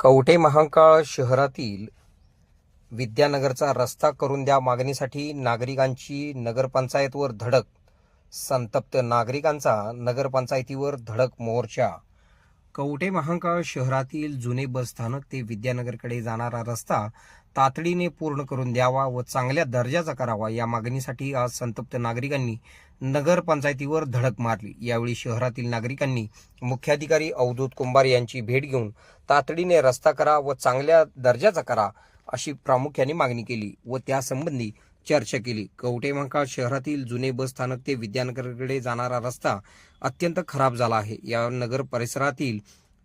कवठे महांकाळ शहरातील विद्यानगरचा रस्ता करून द्या मागणीसाठी नागरिकांची नगरपंचायतवर धडक. संतप्त नागरिकांचा नगरपंचायतीवर धडक मोर्चा. कवठे महांकाळ शहरातील जुने बस स्थानक ते विद्यानगरकडे जाणारा रस्ता तातडीने पूर्ण करून द्यावा व चांगल्या दर्जाचा करावा या मागणीसाठी आज संतप्त नागरिकांनी नगरपंचायतीवर धडक मारली. यावेळी शहरातील नागरिकांनी मुख्याधिकारी अवधूत कुंभार यांची भेट घेऊन तातडीने रस्ता करा व चांगल्या दर्जाचा करा अशी प्रामुख्याने मागणी केली व त्यासंबंधी चर्चा केली. कवटेमांकाळ शहरातील जुने बस स्थानक ते विद्यानगरकडे जाणारा रस्ता अत्यंत खराब झाला आहे. या नगर परिसरातील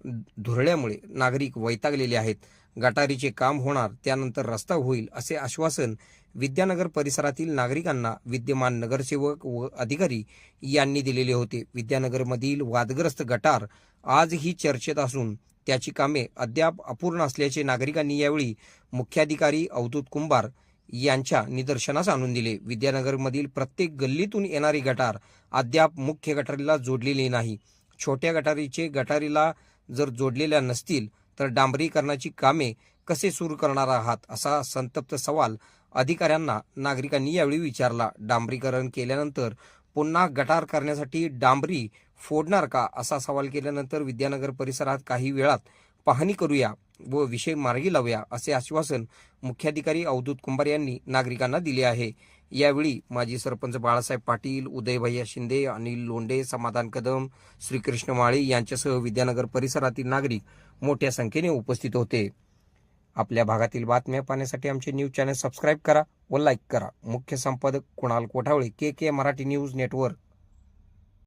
धुरळ्यामुळे नागरिक वैतागलेले आहेत. गटारीचे काम होणार त्यानंतर रस्ता होईल असे आश्वासन विद्यानगर परिसरातील नागरिकांना विद्यमान नगरसेवक व अधिकारी यांनी दिलेले होते. विद्यानगरमधील वादग्रस्त गटार आजही चर्चेत असून त्याची कामे अद्याप अपूर्ण असल्याचे नागरिकांनी यावेळी मुख्याधिकारी अवधूत कुंभार यांच्या निदर्शनास आणून दिले. विद्यानगरमधील प्रत्येक गल्लीतून येणारी गटार अद्याप मुख्य गटारीला जोडलेली नाही. छोट्या गटारीचे गटारीला जर जोडलेल्या नसतील तर डांबरीकरणाची कामे कसे सुरू करणार आहात असा संतप्त सवाल अधिकाऱ्यांना नागरिकांनी यावेळी विचारला. डांबरीकरण केल्यानंतर पुन्हा गटार करण्यासाठी डांबरी फोडणार का असा सवाल केल्यानंतर विद्यानगर परिसरात काही वेळात पाहणी करूया व विषय मार्गी लावूया असे आश्वासन मुख्याधिकारी अवधूत कुंभार यांनी नागरिकांना दिले आहे. यावेळी माजी सरपंच बाळासाहेब पाटील उदयभैया शिंदे अनिल लोंडे समाधान कदम श्रीकृष्ण माळी यांच्यासह विद्यानगर परिसरातील नागरिक मोठ्या संख्येने उपस्थित होते. आपल्या भागातील बातम्या पाहण्यासाठी आमचे न्यूज चॅनल सबस्क्राईब करा व लाईक करा. मुख्य संपादक Kunal Kothawale K K Marathi news network.